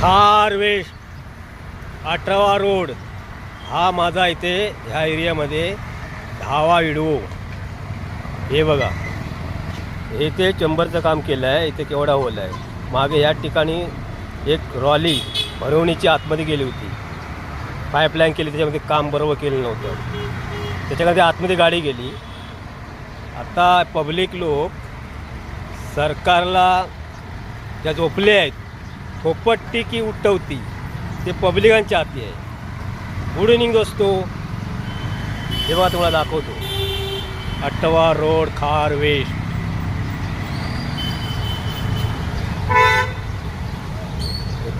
खारवेश अठरावा road. हा माझा इथे ह्या एरियामध्ये दहावा इडवो हे बघा. इथे चंबरचं काम केलं आहे इथे केवढा होल आहे. मागे या ठिकाणी एक रॉली भरवणीची आतमध्ये गेली होती. पाईपलाईन केली त्याच्यामध्ये काम बरोबर केलं नव्हतं. त्याच्यामध्ये आतमध्ये गाडी गेली. आता पब्लिक लोक सरकारला ज्या झोपले आहेत खोपट्टी की उठवती. ते पब्लिकांच्या हाती आहे. गुड इनिंग असतो तेव्हा तुम्हाला दाखवतो. Attawa road Khar west.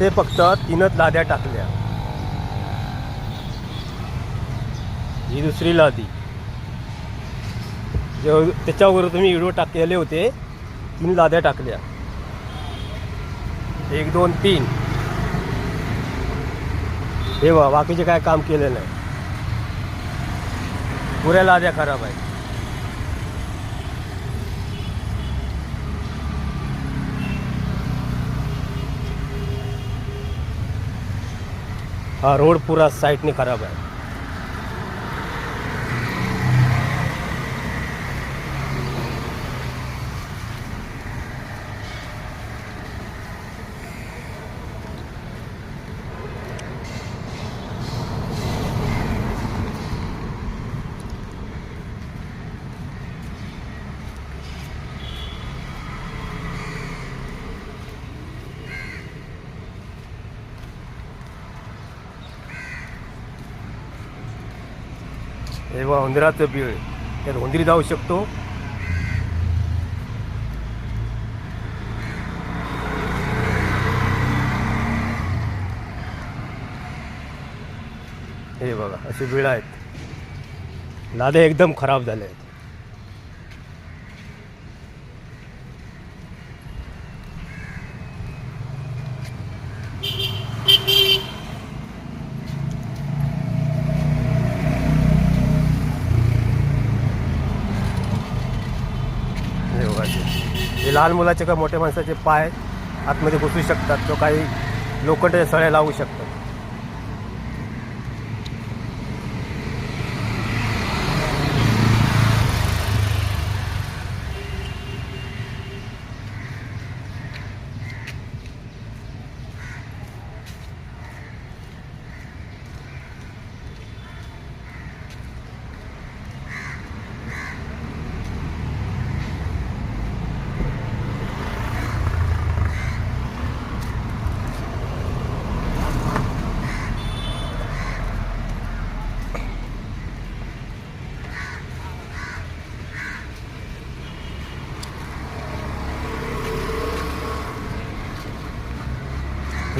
ते फक्त तीनच लाद्या टाकल्या. ही दुसरी लादी. जेव्हा त्याच्यावर तुम्ही व्हिडिओ टाकलेले होते. तीन लाद्या टाकल्या. एक दोन तीन. हे बघा बाकीचे काय काम केलेलं नाही. पुऱ्या लाद्या खराब आहेत. हा रोड पुरा साईडने खराब आहे. हे बघा उंदराचं बीळ. त्यात उंदरी जाऊ शकतो. हे बघा असे बीळ आहेत. लादे एकदम खराब झाले आहेत. हे हे लहान मुलाचे का मोठ्या माणसाचे पाय आतमध्ये घुसू शकतात तो काही लोखंडाच्या सळ्या लावू शकतात.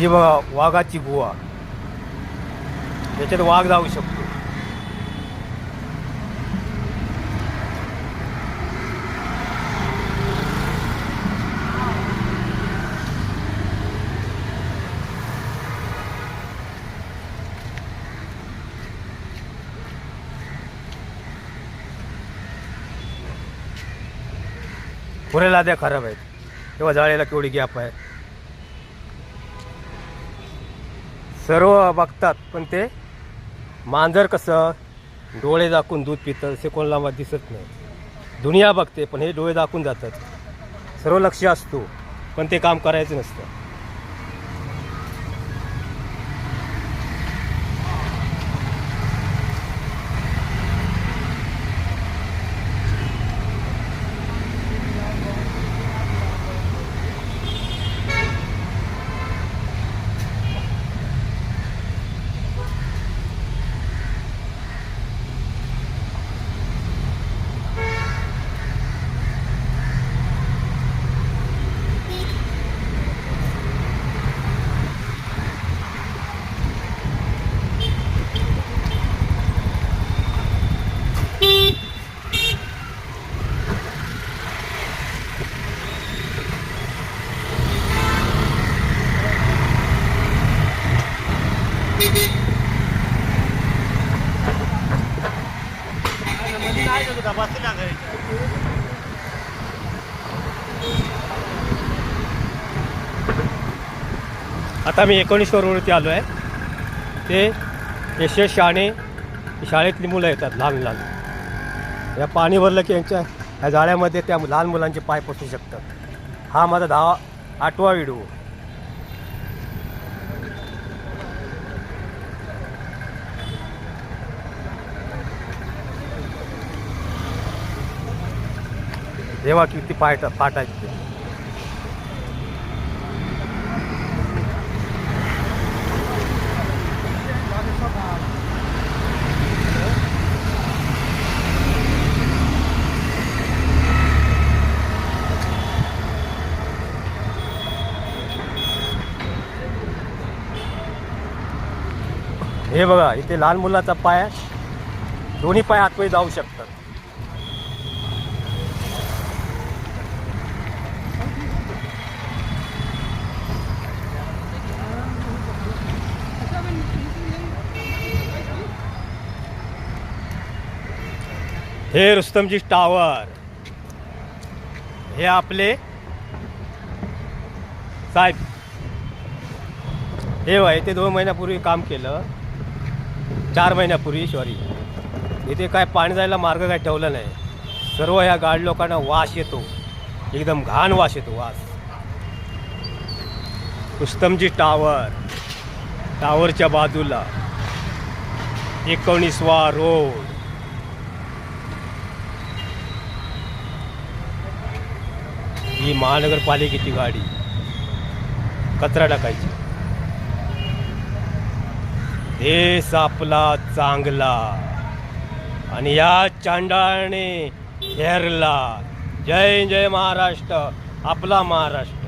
ही बघा वाघाची गुहा. याच्यात वाघ जाऊ शकतो. पुऱ्या लाद्या खराब आहेत. तेव्हा जाळ्याला केवढी गॅप आहे? सर्व बघतात पण ते मांजर कसं डोळे दाखवून दूध पितं असे कोणाला मग दिसत नाही. दुनिया बघते पण हे डोळे दाखवून जातात. सर्व लक्ष असतो पण ते काम करायचं नसतं. आता मी एकोणीस वरती आलो आहे ते एशे शाणे शाळेतली मुलं येतात लहान लहान. या पाणी भरलं की यांच्या ह्या जाळ्यामध्ये त्या लहान मुलांचे पाय पसरू शकतात. हा माझा दहा आठवा व्हिडिओ. देवा किती पाय पाठ हे बघा इथे लहान मुलाचा पाय दोन्ही पाय आतमध्ये जाऊ शकतात. हे रुस्तमजी टावर. हे आपले साहेब. हे वय ते दोन महिन्यापूर्वी काम केलं. चार महिन्यापूर्वी सॉरी इथे काय पाणी जायला मार्ग काय ठेवला नाही. सर्व ह्या गाड लोकांना वास येतो. एकदम घाण वास येतो वास. रुस्तमजी टावर. टावरच्या बाजूला. एकोणीसवा रोड. ही महानगरपालिकेची गाडी कचरा टाकायची. देश आपला चांगला आणि या चांडाळने हेरला जय जय महाराष्ट्र आपला महाराष्ट्र.